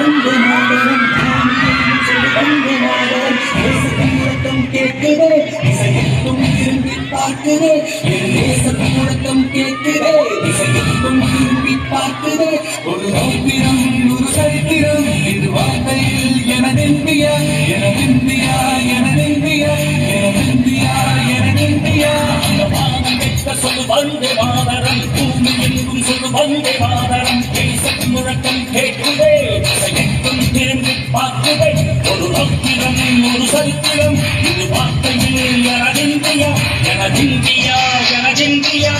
வந்தே மாதரம் காந்தியும் சொல்லி கேட்குதே சொல்லு வந்தே மாதரம் பூமி எங்கும் சொல்லு வந்தே மாதரம் ரௌத்திரம் ஒரு சரித்திரம் இது வார்த்தையில் எனதிந்தியா எனதிந்தியா எனதிந்தியா எனதிந்தியா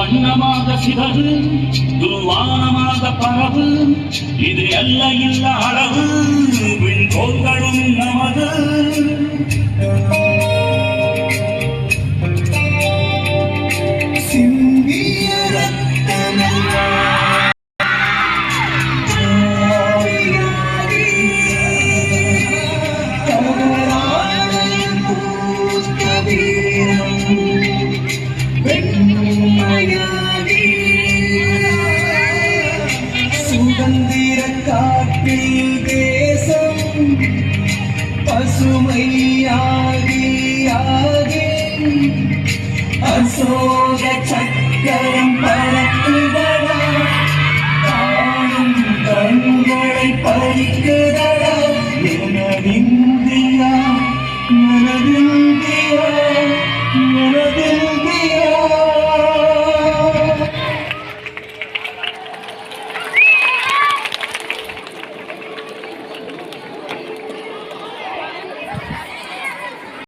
வண்ணமாக சிதறு துவானமாக பரவு. இது அல்ல இல்ல அளவு விண்கோள்களும் நமது. Thank you. ரத்தனமா சுதந்திர காட்டில் தேசம் பசுமையாகி ஆகி அசோக சக்கரம் பர